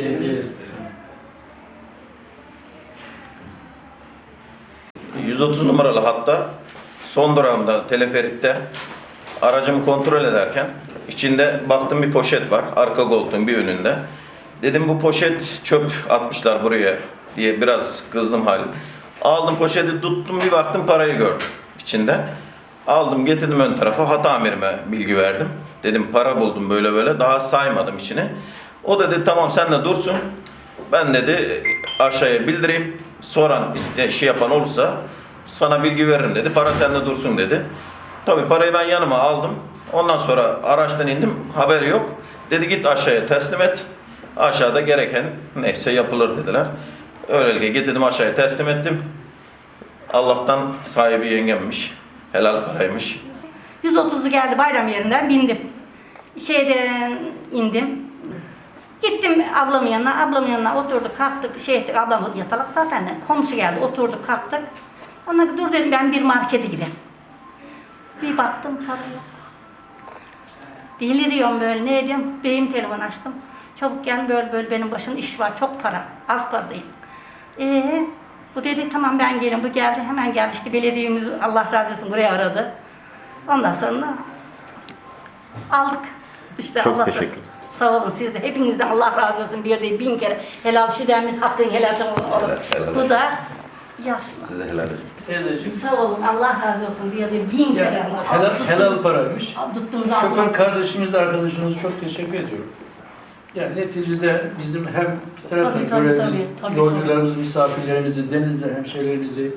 Gelir. 130 numaralı hatta son durağımda teleferikte aracımı kontrol ederken içinde baktım bir poşet var arka koltuğun bir önünde. Dedim bu poşet çöp atmışlar buraya diye biraz kızdım hal. Aldım poşeti tuttum bir baktım parayı gördüm içinde. Aldım getirdim ön tarafa hat amirime bilgi verdim. Dedim para buldum böyle böyle daha saymadım içini. O dedi tamam sen de dursun. Ben dedi aşağıya bildireyim. Soran şey yapan olursa sana bilgi veririm dedi. Para sende dursun dedi. Tabii parayı ben yanıma aldım. Ondan sonra araçtan indim. Haberi yok. Dedi git aşağıya teslim et. Aşağıda gereken neyse yapılır dediler. Öylelikle getirdim aşağıya teslim ettim. Allah'tan sahibi yengemmiş. Helal paraymış. 130'u geldi bayram yerinden bindim. Şeyden indim. Gittim ablamın yanına. Ablamın yanına oturduk kalktık. Şey ettik ablam yatalak zaten. Komşu geldi oturduk kalktık. Ona dur dedim ben bir markete gideyim. Bir baktım para yok. Deliriyorum böyle ne ediyorum? Beyim telefon açtım. Çabuk gel böyle böyle benim başım iş var çok para. Az para değil. Ee, bu dedi tamam ben gelirim. Bu geldi hemen geldi işte belediyemiz Allah razı olsun buraya aradı. Ondan sonra aldık. İşte Çok Allah teşekkür razı- Sağ olun siz de hepinizden Allah razı olsun bir değil bin kere helal şu demimiz hakkın helalden olur. Helal- helal Bu olsun. da yaşlı. Size helal edin. Teyzeciğim. Sağ olun Allah razı olsun diye de bin kere helal, helal paraymış. Tuttuğunuz Şoför aldığınız- kardeşimiz de arkadaşımıza çok teşekkür ediyorum. Yani neticede bizim hem bir taraftan Tabii, tabii, görevimiz, tabii, tabii, yolcularımızı, misafirlerimizi, denizde hemşehrilerimizi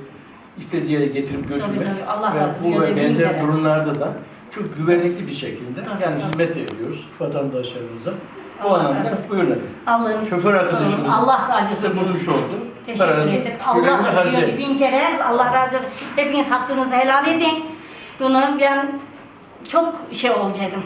istediği yere getirip götürmek tabii, Allah ve razı bu olsun. ve Bin benzer kere. durumlarda da çok güvenlikli bir şekilde yani hizmet ediyoruz vatandaşlarımıza. O Allah anlamda razı olsun. buyurun efendim. Allah'ın Şoför arkadaşımız Allah razı size olsun. bulmuş oldu. Teşekkür Paranızı ederim. Allah edin. ki bin kere Allah razı olsun. Hepiniz hakkınızı helal edin. Bunu ben çok şey olacaktım.